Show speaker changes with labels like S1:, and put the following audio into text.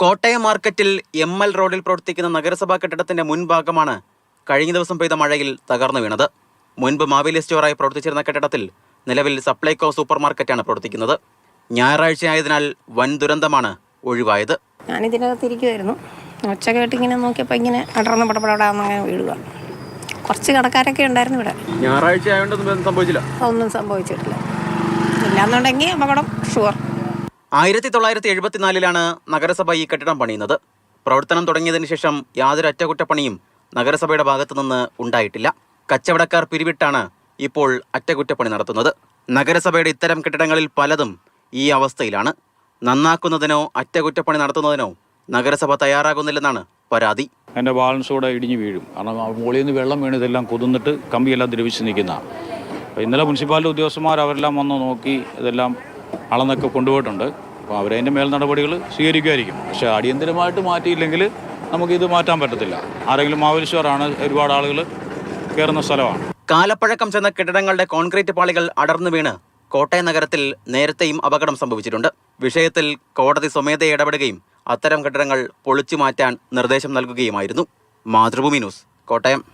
S1: കോട്ടയം മാർക്കറ്റിൽ M L റോഡിൽ പ്രവർത്തിക്കുന്ന നഗരസഭാ കെട്ടിടത്തിന്റെ മുൻഭാഗമാണ് കഴിഞ്ഞ ദിവസം പെയ്ത മഴയിൽ തകർന്നു വീണത്. മുൻപ് മാവേലി സ്റ്റോറായി പ്രവർത്തിച്ചിരുന്ന കെട്ടിടത്തിൽ നിലവിൽ സപ്ലൈകോ സൂപ്പർ മാർക്കറ്റാണ് പ്രവർത്തിക്കുന്നത്. ഞായറാഴ്ചയായതിനാൽ വൻ ദുരന്തമാണ് ഒഴിവായത്.
S2: ഞാനിതിനകത്തിരിക്കുമായിരുന്നു ഉച്ച കേട്ട് ഇങ്ങനെ നോക്കിയപ്പോൾ ഇങ്ങനെ അടർന്ന് പടപടാന്നങ്ങനെ വീഴുക. കുറച്ച് കടക്കാരൊക്കെ ഉണ്ടായിരുന്നു ഇവിടെ.
S1: ഞായറാഴ്ച ആയതുകൊണ്ടൊന്നും സംഭവിച്ചില്ല.
S2: ഒന്നും സംഭവിച്ചിട്ടില്ല. ഇല്ലാന്നുണ്ടെങ്കിൽ അപകടം ഷുവർ.
S1: ആയിരത്തി തൊള്ളായിരത്തി എഴുപത്തിനാലിലാണ് നഗരസഭ ഈ കെട്ടിടം പണിയുന്നത്. പ്രവർത്തനം തുടങ്ങിയതിന് ശേഷം യാതൊരു അറ്റകുറ്റപ്പണിയും നഗരസഭയുടെ ഭാഗത്തു നിന്ന് ഉണ്ടായിട്ടില്ല. കച്ചവടക്കാർ പിരിവിട്ടാണ് ഇപ്പോൾ അറ്റകുറ്റപ്പണി നടത്തുന്നത്. നഗരസഭയുടെ ഇത്തരം കെട്ടിടങ്ങളിൽ പലതും ഈ അവസ്ഥയിലാണ്. നന്നാക്കുന്നതിനോ അറ്റകുറ്റപ്പണി നടത്തുന്നതിനോ നഗരസഭ തയ്യാറാകുന്നില്ലെന്നാണ് പരാതി.
S3: എന്റെ ബാലൻസ് കൂടെ ഇടിഞ്ഞു വീഴും. കാരണം മുകളിൽ നിന്ന് വെള്ളം വീണ് ഇതെല്ലാം കുതിന്നിട്ട് കമ്പിയെല്ലാം ദ്രവിച്ച് നിൽക്കുന്ന. ഇന്നലെ മുനിസിപ്പാലിറ്റി ഉദ്യോഗസ്ഥന്മാർ അവരെല്ലാം വന്ന് നോക്കി ഇതെല്ലാം അളന്നൊക്കെ കൊണ്ടുപോയിട്ടുണ്ട്. അപ്പോൾ അവരതിന്റെ മേൽ നടപടികൾ സ്വീകരിക്കുമായിരിക്കും. പക്ഷേ അടിയന്തരമായിട്ട് മാറ്റിയില്ലെങ്കിൽ നമുക്കിത് മാറ്റാൻ പറ്റത്തില്ല. ആരെങ്കിലും ആവശ്യമാണ് ഒരുപാട് ആളുകൾ കയറുന്ന സ്ഥലമാണ്.
S1: കാലപ്പഴക്കം ചെന്ന കെട്ടിടങ്ങളുടെ കോൺക്രീറ്റ് പാളികൾ അടർന്നു വീണ് കോട്ടയം നഗരത്തിൽ നേരത്തെയും അപകടം സംഭവിച്ചിട്ടുണ്ട്. വിഷയത്തിൽ കോടതി സ്വമേധ ഇടപെടുകയും അത്തരം കെട്ടിടങ്ങൾ പൊളിച്ചു മാറ്റാൻ നിർദ്ദേശം നൽകുകയുമായിരുന്നു. മാതൃഭൂമി ന്യൂസ് കോട്ടയം.